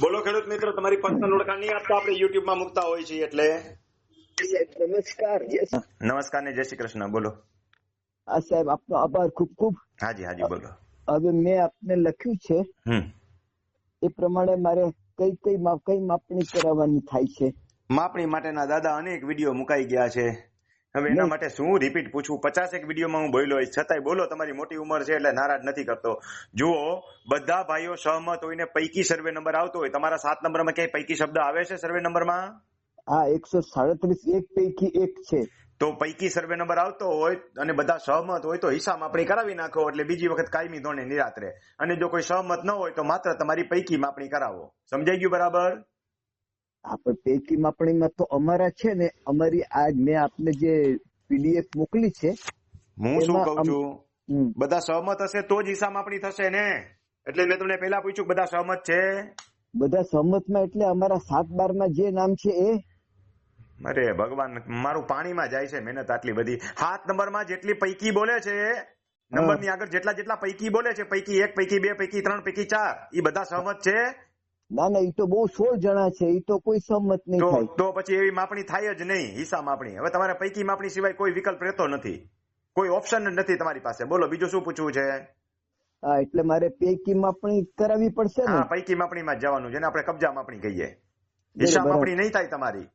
બોલો ખેડૂત મિત્રો તમારી પર્સનલ ઓળખાણ નહીં આપતા આપણે યુટ્યુબમાં મૂકતા હોય છે એટલે? નમસ્કાર નમસ્કાર ને જય શ્રી કૃષ્ણ બોલો. હા સાહેબ આપનો આભાર ખૂબ ખૂબ. હાજી હાજી બોલો. હવે મેં આપને લખ્યું છે હમ. એ પ્રમાણે મારે કઈ કઈ કઈ માપણી કરાવવાની થાય છે? માપણી માટેના દાદા અનેક વીડિયો મુકાઈ ગયા છે. હવે એના માટે શું રિપીટ પૂછવું? પચાસ એક વિડીયોમાં હું બોલ્યો છતાંય બોલો તમારી મોટી ઉંમર છે એટલે નારાજ નથી કરતો. જુઓ બધા ભાઈઓ સહમત હોય ને પૈકી સર્વે નંબર આવતો હોય. તમારા સાત નંબરમાં ક્યાંય પૈકી શબ્દ આવે છે સર્વે નંબરમાં હા એકસો સાડત્રીસ એક પૈકી એક છે. તો પૈકી સર્વે નંબર આવતો હોય અને બધા સહમત હોય તો હિસાબ માપણી કરાવી નાખો એટલે બીજી વખત કાયમી ધોરણે નિરાત્રે અને જો કોઈ સહમત ન હોય તો માત્ર તમારી પૈકી માપણી કરાવો. સમજાઈ ગયું બરાબર? આપણે પૈકી માપણીમાં તો અમારા છે ને અમારી આ મેં આપને જે પીડીએફ મોકલી છે હું શું કહું છું? બધા સહમત હશે તો જ હિસાબ માપણી થશે ને? એટલે મેં તમને પહેલા પૂછ્યું બધા સહમત છે? બધા સહમતમાં એટલે અમારા સાત બારમાં જે નામ છે એ? અરે ભગવાન મારું પાણીમાં જાય છે મહેનત આટલી બધી. સાત નંબરમાં જેટલી પૈકી બોલે છે નંબરની આગળ જેટલા જેટલા પૈકી બોલે છે પૈકી એક પૈકી બે પૈકી ત્રણ પૈકી ચાર એ બધા સહમત છે? ના ના એ તો બહુ સોળ જણા છે એ તો કોઈ સંમત નહીં થાય. તો પછી એવી માપણી થાય જ નહીં હિસાબ માપણી. હવે તમારા પૈકી માપણી સિવાય કોઈ વિકલ્પ રહેતો નથી. કોઈ ઓપ્શન જ નથી તમારી પાસે. બોલો બીજું શું પૂછવું છે? હા એટલે મારે પૈકી માપણી કરાવવી પડશે ને? પૈકી માપણીમાં જ જવાનું જેને આપણે કબજા માપણી કહીએ. હિસાબ માપણી નહીં થાય તમારી.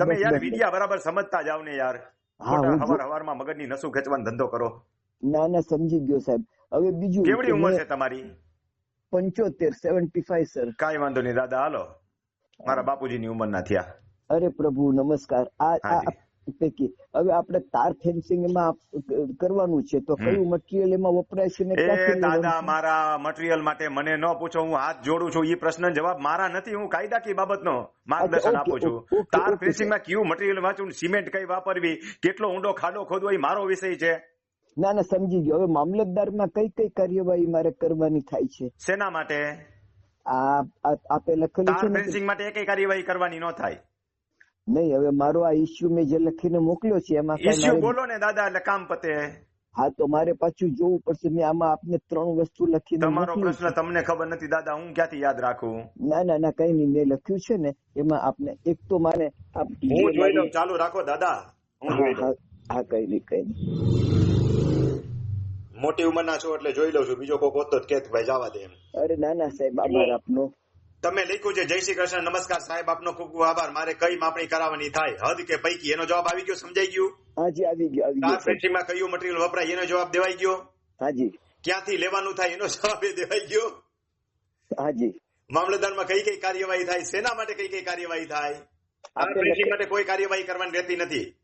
તમે યાર. વિડિયા બરાબર સમજતા જાવ ને યાર. હવાર હવારમાં મગજની નસું ખેંચવાનો ધંધો કરો. ના ના સમજી ગયો સાહેબ. હવે બીજું કેવડી ઉંમર છે તમારી? પંચોતેર સેવન્ટી ફાઈવ સર કાંઈ વાંધો નહીં દાદા હાલો. મારા બાપુજીની ઉંમરના થયા. અરે પ્રભુ નમસ્કાર. આ પૈકી હવે આપણે તાર ફેન્સિંગમાં કરવાનું છે તો કયું મટીરિયલ એમાં વપરાય છે ને એ દાદા મારા મટીરિયલ માટે મને ન પૂછો હું હાથ જોડું છું એ પ્રશ્ન જવાબ મારા નથી હું કાયદાકીય બાબતનો માર્ગદર્શન આપું છું. તાર ફેન્સિંગમાં કયું મટીરિયલ વાંચું સિમેન્ટ કઈ વાપરવી કેટલો ઊંડો ખાડો ખોદવો એ મારો વિષય છે. ના ના સમજી ગયો. હવે મામલતદારમાં કઈ કઈ કાર્યવાહી મારે કરવાની થાય છે? શેના માટે? આ આપે લખેલું છે ફેન્સિંગ માટે એકેય કાર્યવાહી કરવાની ન થાય. નહીં હવે મારો આ ઇસ્યુ મેં જે લખીને મોકલ્યો છે એમાં કાંઈ ઇસ્યુ બોલો ને દાદા એટલે કામ પતે. હા તો મારે પાછું જોવું પડશે. મેં આમાં આપને ત્રણ વસ્તુ લખી તમારો પ્રશ્ન તમને ખબર નથી દાદા હું ક્યાંથી યાદ રાખું? ના ના ના કઈ નહીં. મેં લખ્યું છે ને એમાં આપને એક તો મારે આપ- હું જોઈ લઉં ચાલુ રાખો દાદા. હા કઈ નહીં કઈ નહીં. મોટી ઉંમરના છો એટલે જોઈ લઉં છું. બીજો કોઈ હોતો કે ભાઈ જવા દે. એમ. અરે ના ના સાહેબ આભાર આપનો. તમે લખ્યું છે જય શ્રી કૃષ્ણ નમસ્કાર સાહેબ આપનો ખૂબ ખૂબ આભાર. મારે કઈ માપણી કરાવવાની થાય? હદ કે પૈકી? એનો જવાબ આવી ગયો સમજાઈ ગયું? હાજી આવી ગયો આવી ગયો. ફેન્સિંગમાં કયું મટીરિયલ વપરાય એનો જવાબ દેવાઈ ગયો? હાજી ક્યાંથી લેવાનું થાય એનો જવાબ એ દેવાઈ ગયો? હાજી મામલતદારમાં કઈ કઈ કાર્યવાહી થાય? શેના માટે કઈ કઈ કાર્યવાહી થાય? આ માટે કોઈ કાર્યવાહી કરવાની રહેતી નથી.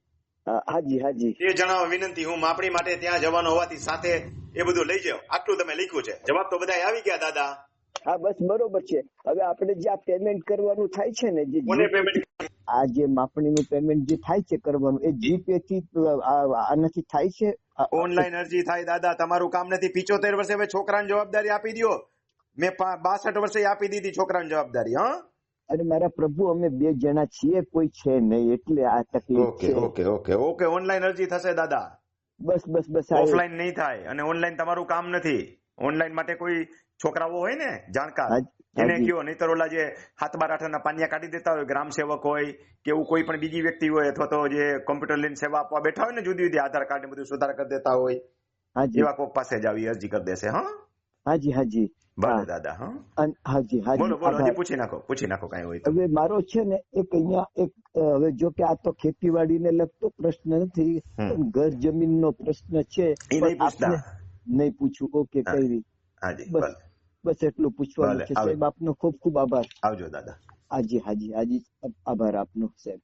હાજી હાજી. એ જણાવવા વિનંતી હું માપણી માટે ત્યાં જવાનો હોવાથી સાથે એ બધું લઈ જાઓ. આટલું તમે લખ્યું છે. જવાબ તો બધા આવી ગયા દાદા. હા બસ બરોબર છે. હવે આપણે જે આ પેમેન્ટ કરવાનું થાય છે ને જે પેમેન્ટ આ જે માપણીનું પેમેન્ટ જે થાય છે કરવાનું એ જીપે થી આનાથી થાય છે? ઓનલાઈન અરજી થાય દાદા. તમારું કામ નથી. પિચોતેર વર્ષે હવે છોકરાને જવાબદારી આપી દો મેં બાસઠ વર્ષે આપી દીધી છોકરાને જવાબદારી હા? અરે મારા પ્રભુ અમે બે જણા છીએ કોઈ છે નહીં એટલે આ તકલીફ ઓકે છે. Okay okay. ઓકે ઓનલાઈન અરજી થશે દાદા. બસ બસ બસ ઓફલાઈન નહીં થાય અને ઓનલાઈન તમારું કામ નથી. ઓનલાઈન માટે કોઈ છોકરાઓ હોય ને જાણકાર એને કયો નહીતર ઓલા જે હાથ બાર આઠના પાનિયા કાઢી દેતા હોય ગ્રામ સેવક હોય કે એવું કોઈ પણ બીજી વ્યક્તિ હોય અથવા તો જે કોમ્પ્યુટર લઈને સેવા આપવા બેઠા હોય ને જુદી જુદી આધાર કાર્ડ ને બધું સુધાર કરી દેતા હોય એવા કોક પાસે જ આવી અરજી કરી દેશે હા? હાજી હાજી. ભલે દાદા હા? હાજી હાજી બોલો બોલો હજી પૂછી નાખો પૂછી નાખો કઈ હોય હવે મારો છે ને એક અહીંયા એક હવે જો કે આ તો ખેતીવાડીને લગતો પ્રશ્ન નથી ઘર જમીન જમીનનો પ્રશ્ન છે એ નહીં પૂછતા. નહીં પૂછું. ઓકે કઈ હાજી બસ બસ એટલું પૂછવાનું છે સાહેબ આપનો ખૂબ ખૂબ આભાર. આવજો દાદા. હાજી હાજી હાજી આભાર આપનો સાહેબ.